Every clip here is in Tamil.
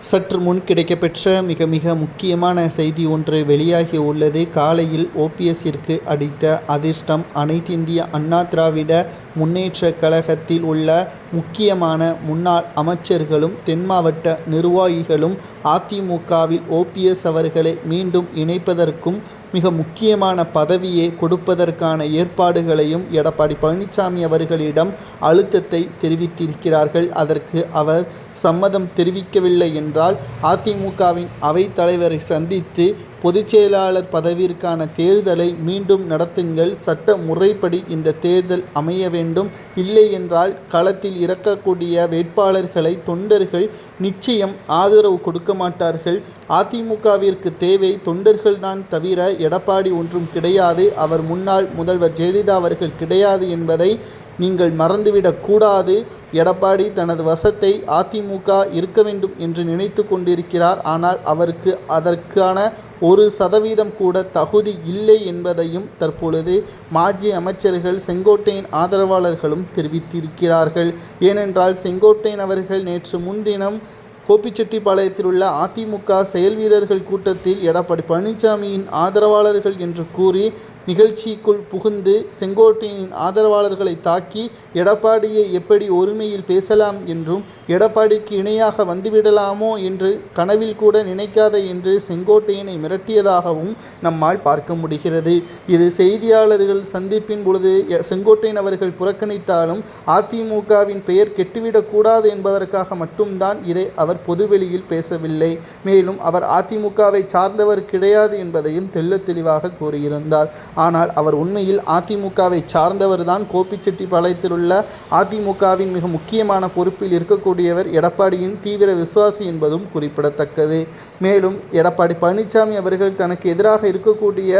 சற்று முன் கிடைக்கப்பெற்ற மிக மிக முக்கியமான செய்தி ஒன்று வெளியாகி உள்ளது. காலையில் ஓபிஎஸ்ஸிற்கு அடித்த அதிர்ஷ்டம் அனைத்திந்திய அண்ணா திராவிட முன்னேற்ற கழகத்தில் உள்ள முக்கியமான முன்னாள் அமைச்சர்களும் தென் மாவட்ட நிர்வாகிகளும் அதிமுகவில் ஓபிஎஸ் அவர்களை மீண்டும் இணைப்பதற்கும் மிக முக்கியமான பதவியை கொடுப்பதற்கான ஏற்பாடுகளையும் எடப்பாடி பழனிசாமி அவர்களிடம் அழுத்தத்தை தெரிவித்திருக்கிறார்கள். அதற்கு அவர் சம்மதம் தெரிவிக்கவில்லை என்றால் அதிமுகவின் அவைத்தலைவரை சந்தித்து பொதுச் செயலாளர் பதவியிற்கான தேர்தலை மீண்டும் நடத்துங்கள். சட்ட முறைப்படி இந்த தேர்தல் அமைய வேண்டும். இல்லை என்றால் களத்தில் இறக்கக்கூடிய வேட்பாளர்களை தொண்டர்கள் நிச்சயம் ஆதரவு கொடுக்க மாட்டார்கள். அதிமுகவிற்கு தேவை தொண்டர்கள்தான் தவிர எடப்பாடி ஒன்றும் கிடையாது. அவர் முன்னாள் முதல்வர் ஜெயலலிதா அவர்கள் கிடையாது என்பதை நீங்கள் மறந்துவிடக்கூடாது எடப்பாடி தனது வசத்தை அதிமுக இருக்க வேண்டும் என்று நினைத்து கொண்டிருக்கிறார். ஆனால் அவருக்கு அதற்கான ஒரு சதவீதம் கூட தகுதி இல்லை என்பதையும் தற்பொழுது மாஜி அமைச்சர்கள் செங்கோட்டையின் ஆதரவாளர்களும் தெரிவித்திருக்கிறார்கள். ஏனென்றால் செங்கோட்டையன் அவர்கள் நேற்று முன்தினம் கோபிச்செட்டிப்பாளையத்தில் உள்ள அதிமுக செயல் வீரர்கள் கூட்டத்தில் எடப்பாடி பழனிசாமியின் ஆதரவாளர்கள் என்று கூறி நிகழ்ச்சிக்குள் புகுந்து செங்கோட்டையின் ஆதரவாளர்களை தாக்கி எடப்பாடியை எப்படி ஒருமையில் பேசலாம் என்றும் எடப்பாடிக்கு இணையாக வந்துவிடலாமோ என்று கனவில் கூட நினைக்காத என்று செங்கோட்டையனை மிரட்டியதாகவும் நம்மால் பார்க்க முடிகிறது. இது செய்தியாளர்கள் சந்திப்பின் பொழுது செங்கோட்டையன் அவர்கள் புறக்கணித்தாலும் அதிமுகவின் பெயர் கெட்டுவிடக்கூடாது என்பதற்காக மட்டும்தான் இதை அவர் பொதுவெளியில் பேசவில்லை. மேலும் அவர் அதிமுகவை சார்ந்தவர் கிடையாது என்பதையும் தெள்ளத் தெளிவாக கூறியிருந்தார். ஆனால் அவர் உண்மையில் அதிமுகவை சார்ந்தவர்தான். கோபிச்செட்டிப்பாளையத்தில் உள்ள அதிமுகவின் மிக முக்கியமான பொறுப்பில் இருக்கக்கூடியவர் எடப்பாடியின் தீவிர விசுவாசி என்பதும் குறிப்பிடத்தக்கது. மேலும் எடப்பாடி பழனிசாமி அவர்கள் தனக்கு எதிராக இருக்கக்கூடிய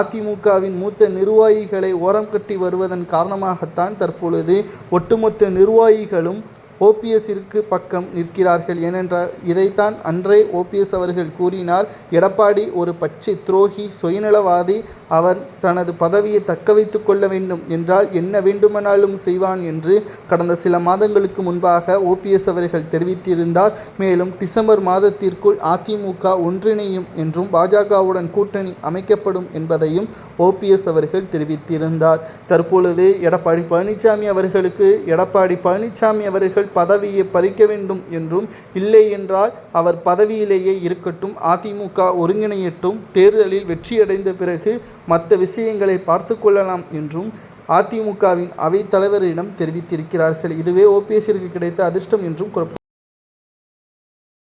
அதிமுகவின் மூத்த நிர்வாகிகளை ஓரம் கட்டி வருவதன் காரணமாகத்தான் தற்பொழுது ஒட்டுமொத்த நிர்வாகிகளும் ஓபிஎஸ்ஸிற்கு பக்கம் நிற்கிறார்கள் ஏனென்றால் இதைத்தான் அன்றே ஓபிஎஸ் அவர்கள் கூறினார். எடப்பாடி ஒரு பச்சை துரோகி சுயநலவாதி அவன் தனது பதவியை தக்க வைத்து கொள்ள வேண்டும் என்றால் என்ன வேண்டுமானாலும் செய்வான் என்று கடந்த சில மாதங்களுக்கு முன்பாக ஓபிஎஸ் அவர்கள் தெரிவித்திருந்தார். மேலும் டிசம்பர் மாதத்திற்குள் அதிமுக ஒன்றிணையும் என்றும் பாஜகவுடன் கூட்டணி அமைக்கப்படும் என்பதையும் ஓபிஎஸ் அவர்கள் தெரிவித்திருந்தார். தற்பொழுது எடப்பாடி பழனிசாமி அவர்களுக்கு எடப்பாடி பழனிசாமி அவர்கள் பதவியை பறிக்க வேண்டும் என்றும் இல்லை என்றால் அவர் பதவியிலேயே இருக்கட்டும். அதிமுக ஒருங்கிணையட்டும் தேர்தலில் வெற்றியடைந்த பிறகு மற்ற விஷயங்களை பார்த்து கொள்ளலாம் என்றும் அதிமுகவின் அவைத்தலைவரிடம் தெரிவித்திருக்கிறார்கள். இதுவே ஓபிஎஸ்ஸிற்கு கிடைத்த அதிர்ஷ்டம் என்றும் குறிப்பிட்டார்